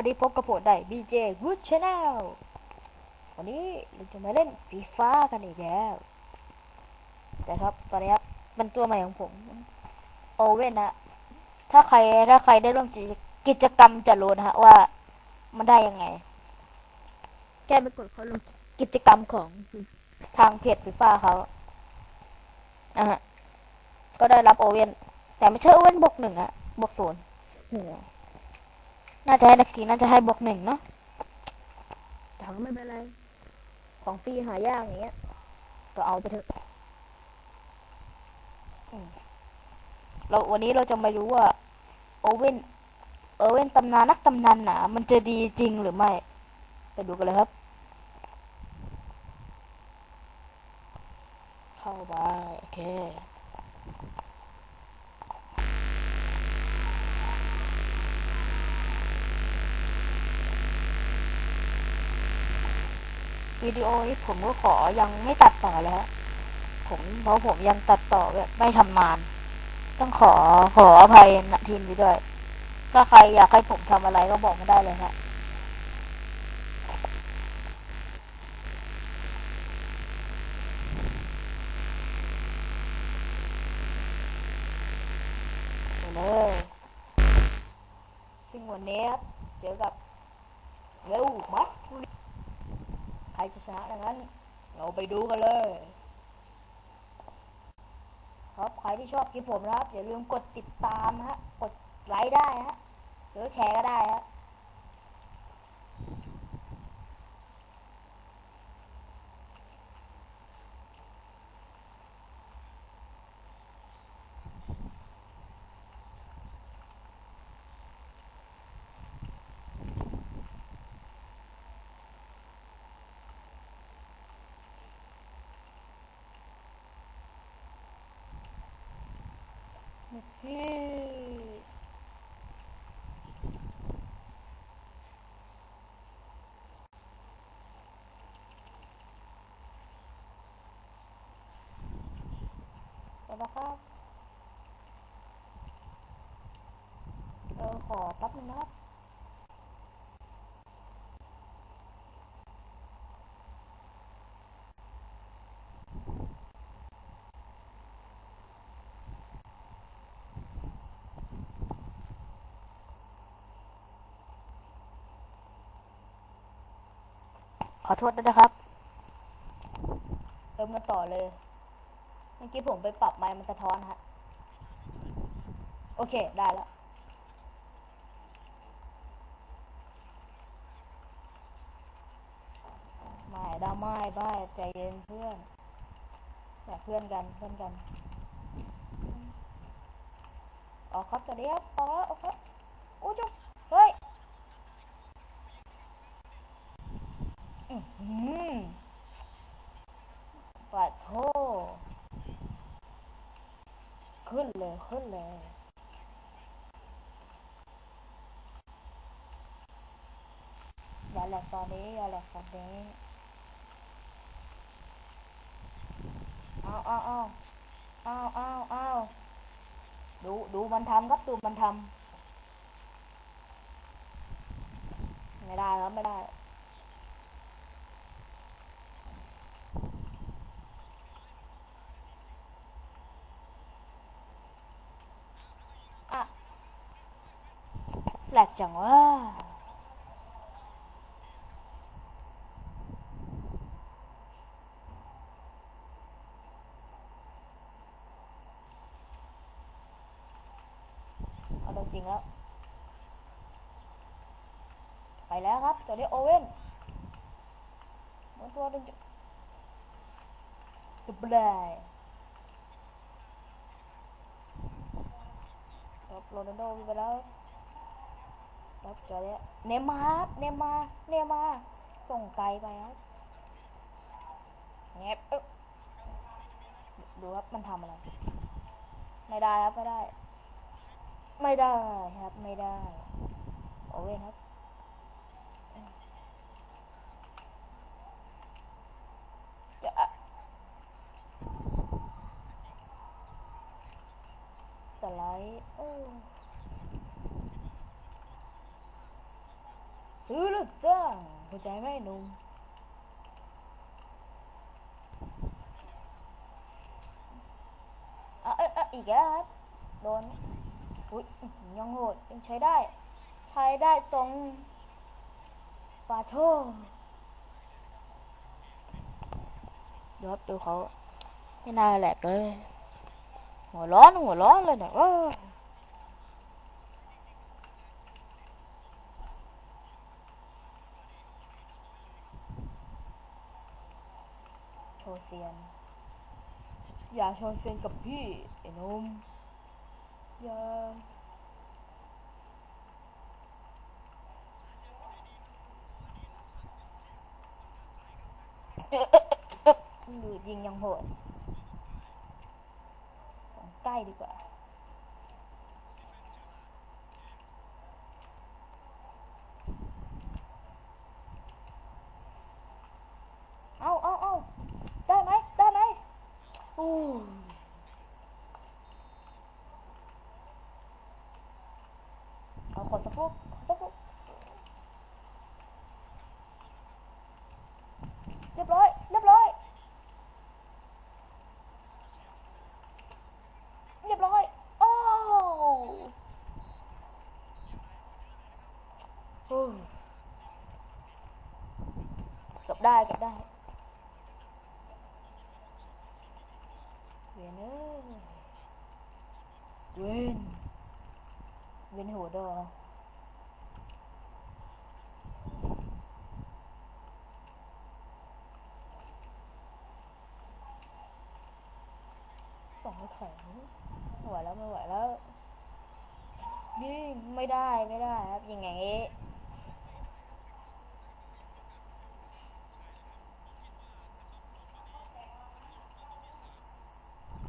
วันนี้พบกับผมได้ BJ Good Channel วันนี้เราจะมาเล่นฟีฟ่ากันอีกแล้ว แต่ครับตอนนี้ครับเป็นตัวใหม่ของผม โอเว่นนะ ถ้าใครถ้าใครได้ร่วมกิจกิจกรรมจะรู้นะฮะว่ามันได้ยังไง แก้ไปกดเขาลงกิจกรรมของทางเพจฟีฟ่าเขาอะฮะก็ได้รับโอเว่น แต่ไม่ใช่โอเว่นบวกหนึ่งอะบวกศูนย์โห น่าจะให้นักทีน่าจะให้บวกหนึ่งเนาะแต่ก็ไม่เป็นไร ของฟรีหายากอย่างเงี้ย ก็เอาไปเถอะอืมเราวันนี้เราจะมารู้ว่า โอเว่นโอเว่นตำนานนักตำนานหนา มันจะดีจริงหรือไม่ ไปดูกันเลยครับ เข้าไป โอเค วิดีโอนี้ผมก็ขอยังไม่ตัดต่อแล้ว ผมเพราะผมยังตัดต่อแบบไม่ทำนาน ต้องขอขออภัยณทีนี้ด้วย ถ้าใครอยากให้ผมทำอะไรก็บอกมาได้เลยฮะไปเลยซึ่งวันนี้เจอกับเร็วมัดใค รจะชนะดังนั้น เราไปดูกันเลย ครับใครที่ชอบคลิปผมนะครับอย่าลืมกดติดตามฮะ กดไลค์ได้ฮะ หรือแชร์ก็ได้ฮะ นี่เดี๋ยวนะครับ เออขอแป๊บนึงนะครับ อโทษด้วยนะครับ เริ่มกันต่อเลย เมื่อกี้ผมไปปรับไมค์มันสะท้อนฮะ โอเค ได้แล้ว ไม่ดาไม่บ้าใจเย็นเพื่อนแบบเพื่อนกัน เพื่อนกัน ออกครับจะเรียบออกแล้วออกครับโอ้จุ๊บเฮ้ย อือหือปัดโทขึ้นเลยขึ้นเลยอย่าแหลกตอนนี้อย่าแหลกตอนนี้เอาเอาเอาเอาเอาเอาดูดูมันทำครับดูมันทำไม่ได้ครับไม่ได้ อะแห ลกจังว่าเอาจริงแล้ว ไปแล้วครับตัวนี้โอเว่นมันตัวหนึงจะจะบลายครับโรนัลโดไปแล้ว รับตัวนี้เนมาครับเนมาเนมาร์ส่งไกลไปครับเงบเอ๊ะดูครับมันทำอะไร ไม่ได้ครับไม่ได้ ไม่ได้ครับไม่ได้โอเว่นครับจะสไลด์เอ ซื้อแล้วจ้าเข้าใจไหมหนุ่มอะเอะเอะอีกแล้วครับ โดน อุ้ยยังโหดยังใช้ได้ ใช้ได้ตรงฟาโทเดี๋ยวครับดูเขาไม่น่าแหลกเลย หัวร้อนหัวร้อนเลยเนี่ย เซียน อย่าโชว์เซียนกับพี่ไอ้นุ่มอย่าอยู่ยิงยังโหดของใกล้ดีกว่าเอาเอาได้ไหมได้ไหมอู้ เอาขอสะโพกขอสะโพกเรียบร้อย เรียบร้อย เรียบร้อย โอ้โอ้เกือบได้เกือบได้เวนเอ้ยเวนเวนหัวดอ สองแข็งไม่ไหวแล้วไม่ไหวแล้วยิงไม่ได้ไม่ได้ครับยิงอย่างนี้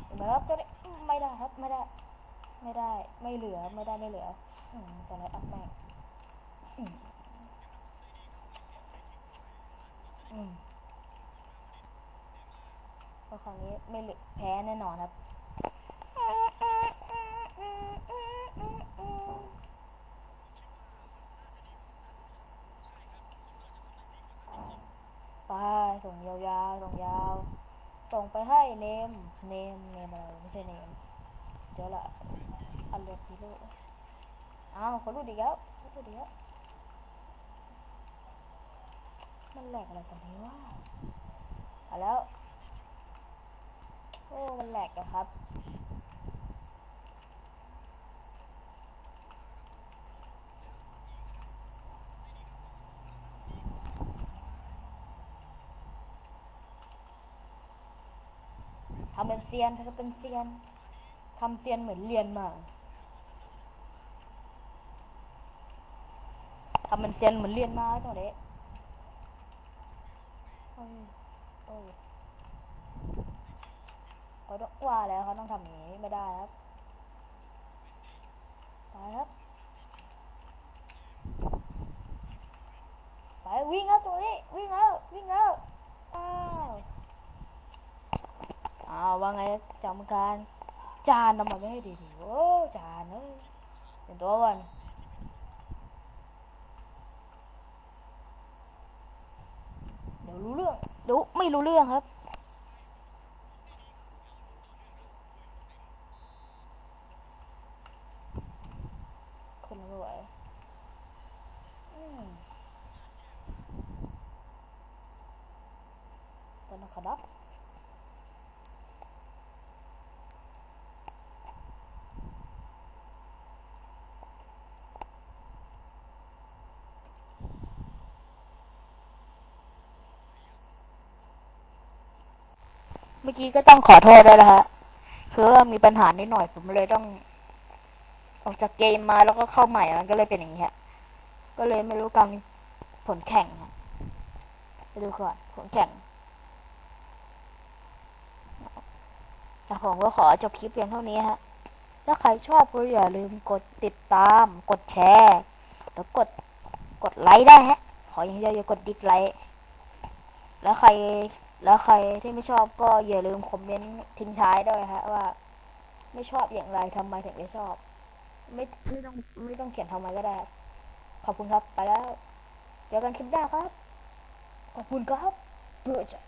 เห็นไหมครับเจ้านี่ไม่ได้ครับไม่ได้ ไม่ได้ไม่เหลือไม่ได้ไม่เหลืออืมตอนนี้อัพแม่งอืมอืม ราะคราวนี้ไม่หลือแพ้แน่นอนครับไปส่งยาวๆส่งยาว ส่งไปให้เนม เนม เนมอะไรไม่ใช่เนม เจอละอันเล็กดีลูกอ้าวเขาดูดีแล้วเขาดูดีแล้วมันแหลกอะไรตรงนี้วะเอาแล้ว โอ้ มันแหลกอะครับ ทำเป็นเซียนทำเป็นเซียน ทำเซียนเหมือนเรียนมา ทำเป็นเซียนเหมือนเรียนมาจังเด็กโอ้ยโอ้ เขาต้องว่าแล้วเขาต้องทำอย่างนี้ไม่ได้ครับไปครับไปวิ่งแล้วตัวนี้วิ่งแล้ววิ่งแล้วอ้าวอ้าวว่าไงจำการจานทำไมไม่ให้ดีๆโอ้จานเอ้ยเป็นตัวก่อนเดี๋ยวรู้เรื่องเดี๋ยวไม่รู้เรื่องครับ คนละไม่ไหวอืมตอนนั้นครับ เมื่อกี้ก็ต้องขอโทษด้วยนะฮะคือมีปัญหานิดหน่อยผมเลยต้อง ออกจากเกมมาแล้วก็เข้าใหม่มันก็เลยเป็นอย่างนี้ฮะก็เลยไม่รู้การผลแข่งฮะไปดูก่อนผลแข่งแต่ผมก็ขอจบคลิปเพียงเท่านี้ฮะ ถ้าใครชอบก็อย่าลืมกดติดตาม กดแชร์แล้วกดกดไลค์ได้ฮะ ขออย่างเดียวอย่ากดดิสไลค์ แล้วใคร แล้วใครที่ไม่ชอบก็อย่าลืมคอมเมนต์ทิ้งท้ายด้วยฮะว่า ไม่ชอบอย่างไรทำไมถึงไม่ชอบ ไม่ไม่ต้องไม่ต้องเขียนทำไมก็ได้ ขอบคุณครับ ไปแล้ว เจอกันคลิปหน้าครับ ขอบคุณครับเบื่อจะ